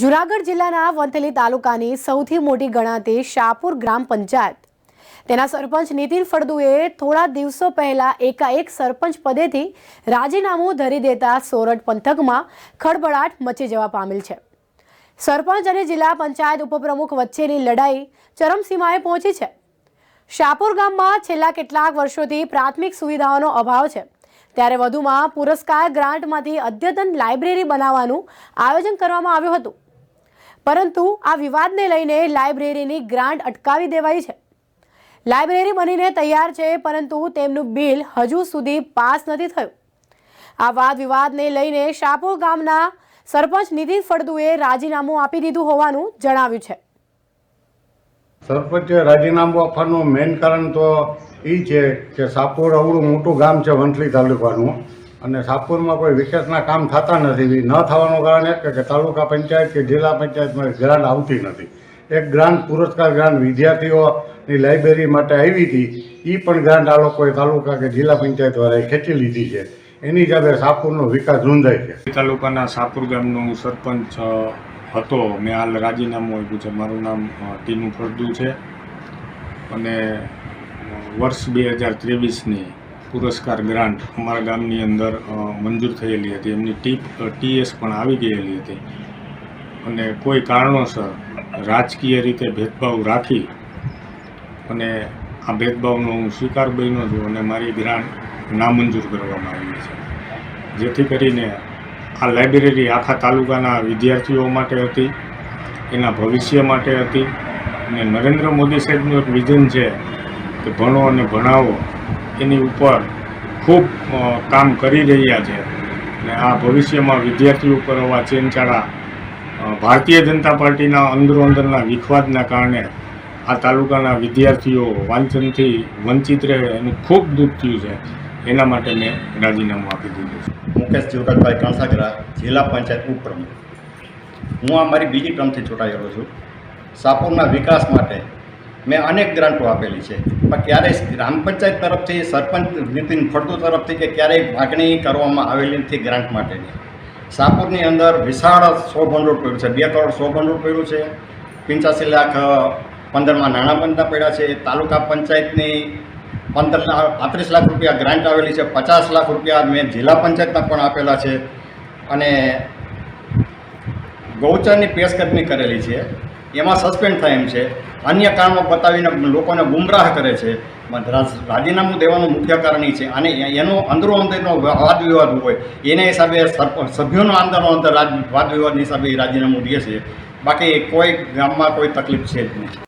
જુનાગઢ જિલ્લાના વંથલી તાલુકાની સૌથી મોટી ગણાતી શાહપુર ગ્રામ પંચાયત. તેના સરપંચ નીતિન ફળદુએ થોડા દિવસો પહેલા એકાએક સરપંચ પદેથી રાજીનામું ધરી દેતા સોરઠ પંથકમાં ખળભળાટ મચી જવા પામેલ છે. સરપંચ અને જિલ્લા પંચાયત ઉપપ્રમુખ વચ્ચેની લડાઈ ચરમસીમાએ પહોંચી છે. શાહપુર ગામમાં છેલ્લા કેટલાક વર્ષોથી પ્રાથમિક સુવિધાઓનો અભાવ છે. ત્યારે વધુમાં પુરસ્કાર ગ્રાન્ટમાંથી અદ્યતન લાઇબ્રેરી બનાવવાનું આયોજન કરવામાં આવ્યું હતું. પરંતુ આ વિવાદને લઈને લાઇબ્રેરીની ગ્રાન્ટ અટકાવી દેવાઈ છે. લાઇબ્રેરી બનીને તૈયાર છે, પરંતુ તેમનું બિલ હજુ સુધી પાસ નથી થયું. આ વાદ વિવાદને લઈને શાપુર ગામના સરપંચ નિધિ ફળદુએ રાજીનામું આપી દીધું હોવાનું જણાવ્યું છે. સરપંચે રાજીનામું આપવાનું મેઇન કારણ તો એ છે કે સાપુર અવળું મોટું ગામ છે, વંથલી તાલુકાનું. અને સાપુરમાં કોઈ વિકાસના કામ થતા નથી. ન થવાનું કારણ એક કે તાલુકા પંચાયત કે જિલ્લા પંચાયતમાં ગ્રાન્ટ આવતી નથી. એક ગ્રાન્ટ, પુરસ્કાર ગ્રાન્ટ વિદ્યાર્થીઓની લાઇબ્રેરી માટે આવી હતી. એ પણ ગ્રાન્ટ આ લોકોએ તાલુકા કે જિલ્લા પંચાયત વાળાએ ખેંચી લીધી છે. એની હિસાબે સાપુરનો વિકાસ નોંધાય છે. તાલુકાના સાપુર ગામનો સરપંચ હતો. મેં હાલ રાજીનામું આપ્યું છે. મારું નામ ટીનુ ફળદુ છે. અને વર્ષ બે હજાર ત્રેવીસની પુરસ્કાર ગ્રાન્ટ અમારા ગામની અંદર મંજૂર થયેલી હતી. એમની ટી ટીએસ પણ આવી ગયેલી હતી. અને કોઈ કારણોસર રાજકીય રીતે ભેદભાવ રાખી અને આ ભેદભાવનો હું સ્વીકાર બન્યો છું અને મારી ગ્રાન્ટ નામંજૂર કરવામાં આવી છે. જેથી કરીને આ લાઇબ્રેરી આખા તાલુકાના વિદ્યાર્થીઓ માટે હતી, એના ભવિષ્ય માટે હતી. અને નરેન્દ્ર મોદી સાહેબનું એક વિઝન છે કે ભણો અને ભણાવો. એની ઉપર ખૂબ કામ કરી રહ્યા છે. અને આ ભવિષ્યમાં વિદ્યાર્થીઓ ઉપર આવા ચેનચાળા ભારતીય જનતા પાર્ટીના અંદરો અંદરના વિખવાદના કારણે આ તાલુકાના વિદ્યાર્થીઓ વાંચનથી વંચિત રહે એનું ખૂબ દુઃખ થયું છે. એના માટે મેં રાજીનામું આપી દીધું છે. મુકેશ જીવરાજભાઈ કણસાગરા જિલ્લા પંચાયત ઉપપ્રમુખ. હું આ મારી બીજી ટર્મથી ચૂંટાયેલો છું. સાપુરના વિકાસ માટે મેં અનેક ગ્રાન્ટો આપેલી છે. પણ ક્યારેય ગ્રામ પંચાયત તરફથી, સરપંચ નીતિન ફળદુ તરફથી કે ક્યારેય માગણી કરવામાં આવેલી નથી ગ્રાન્ટ માટેની. સાપુરની અંદર વિશાળ સો ભંડોળ પડ્યું છે. બે કરોડ સો ભંડોળ પડ્યું છે. પંચ્યાસી લાખ પંદરમાં નાણાં બંધા પડ્યા છે. તાલુકા પંચાયતની પંદર લાખ પાંત્રીસ લાખ રૂપિયા ગ્રાન્ટ આવેલી છે. પચાસ લાખ રૂપિયા મેં જિલ્લા પંચાયતના પણ આપેલા છે. અને ગૌચરની પેશકદમી કરેલી છે. એમાં સસ્પેન્ડ થાય એમ છે. અન્ય કારણો બતાવીને લોકોને ગુમરાહ કરે છે. રાજીનામું દેવાનું મુખ્ય કારણ એ છે. અને એનો અંદરો અંદરનો વાદ વિવાદ હોય, એના હિસાબે સભ્યોનો અંદરનો અંદર વાદ વિવાદની હિસાબે રાજીનામું દે છે. બાકી કોઈ ગામમાં કોઈ તકલીફ છે જ નહીં.